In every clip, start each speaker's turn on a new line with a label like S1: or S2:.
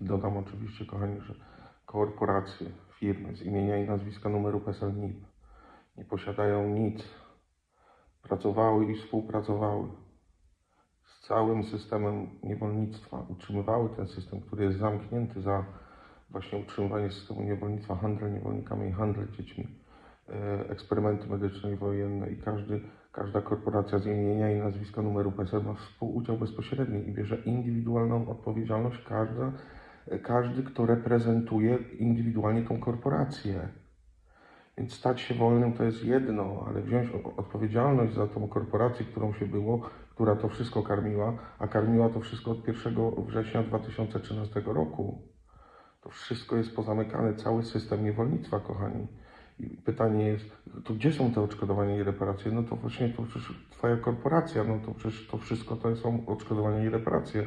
S1: Dodam oczywiście, kochani, że korporacje, firmy z imienia i nazwiska numeru PESEL NIP nie posiadają nic. Pracowały i współpracowały z całym systemem niewolnictwa. Utrzymywały ten system, który jest zamknięty za właśnie utrzymywanie systemu niewolnictwa, handel niewolnikami i handel dziećmi, e, eksperymenty medyczne i wojenne i każdy, każda korporacja z imienia i nazwiska numeru PESEL ma współudział bezpośredni i bierze indywidualną odpowiedzialność każda, każdy, kto reprezentuje indywidualnie tą korporację. Więc stać się wolnym to jest jedno, ale wziąć odpowiedzialność za tą korporację, którą się było, która to wszystko karmiła, a karmiła to wszystko od 1 września 2013 roku. To wszystko jest pozamykane, cały system niewolnictwa, kochani. I pytanie jest, to gdzie są te odszkodowania i reparacje? No to właśnie to przecież twoja korporacja, no to przecież to wszystko to są odszkodowania i reparacje,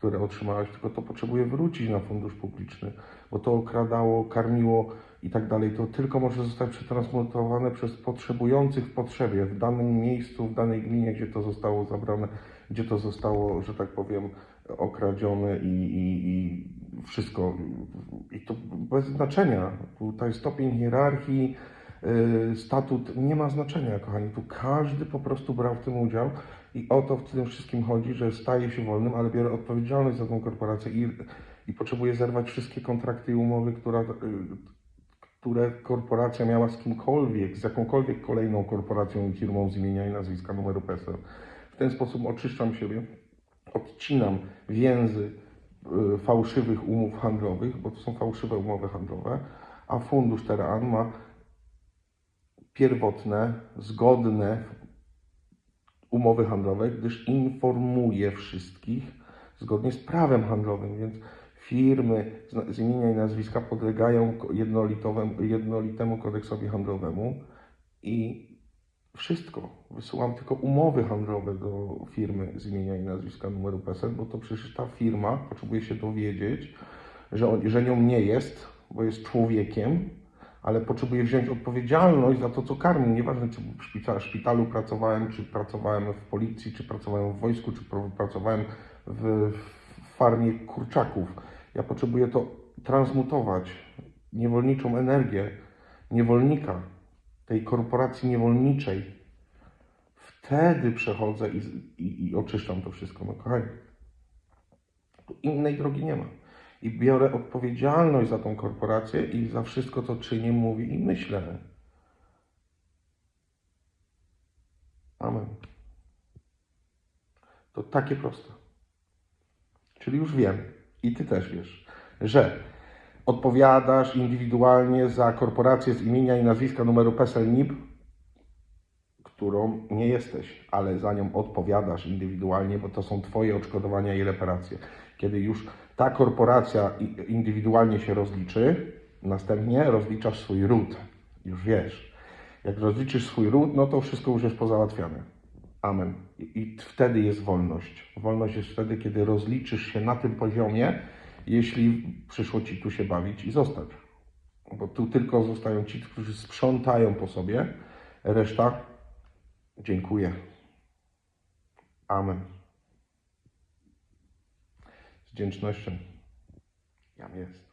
S1: które otrzymałeś, tylko to potrzebuje wrócić na fundusz publiczny, bo to okradało, karmiło i tak dalej. To tylko może zostać przetransmutowane przez potrzebujących w potrzebie, w danym miejscu, w danej gminie, gdzie to zostało zabrane, gdzie to zostało, że tak powiem, okradzione i, i, i wszystko. I to bez znaczenia. Tutaj stopień hierarchii, statut nie ma znaczenia, kochani. Tu każdy po prostu brał w tym udział i o to w tym wszystkim chodzi, że staje się wolnym, ale biorę odpowiedzialność za tą korporację i, i potrzebuje zerwać wszystkie kontrakty i umowy, która, yy, które korporacja miała z kimkolwiek, z jakąkolwiek kolejną korporacją i firmą z imienia i nazwiska numeru PESEL. W ten sposób oczyszczam siebie, odcinam więzy y, fałszywych umów handlowych, bo to są fałszywe umowy handlowe, a fundusz Terran ma pierwotne, zgodne umowy handlowe, gdyż informuje wszystkich zgodnie z prawem handlowym, więc firmy z, imienia i nazwiska podlegają jednolitemu kodeksowi handlowemu i wszystko. Wysyłam tylko umowy handlowe do firmy z imienia i nazwiska numeru PESEL, bo to przecież ta firma potrzebuje się dowiedzieć, że, on, że nią nie jest, bo jest człowiekiem, ale potrzebuje wziąć odpowiedzialność za to, co karmi. Nieważne, czy w szpitalu, szpitalu pracowałem, czy pracowałem w policji, czy pracowałem w wojsku, czy pracowałem w, farmie kurczaków. Ja potrzebuję to transmutować, niewolniczą energię niewolnika, tej korporacji niewolniczej. Wtedy przechodzę i, i, i oczyszczam to wszystko. No kochani, innej drogi nie ma. I biorę odpowiedzialność za tą korporację i za wszystko, co czynię, mówię i myślę. Amen. To takie proste. Czyli już wiem, i ty też wiesz, że odpowiadasz indywidualnie za korporację z imienia i nazwiska numeru PESEL NIP, którą nie jesteś, ale za nią odpowiadasz indywidualnie, bo to są Twoje odszkodowania i reparacje. Kiedy już ta korporacja indywidualnie się rozliczy, następnie rozliczasz swój ród. Już wiesz. Jak rozliczysz swój ród, no to wszystko już jest pozałatwiane. Amen. I wtedy jest wolność. Wolność jest wtedy, kiedy rozliczysz się na tym poziomie, jeśli przyszło Ci tu się bawić i zostać. Bo tu tylko zostają ci, którzy sprzątają po sobie, reszta dziękuję. Amen. Z wdzięcznością. Jam jest.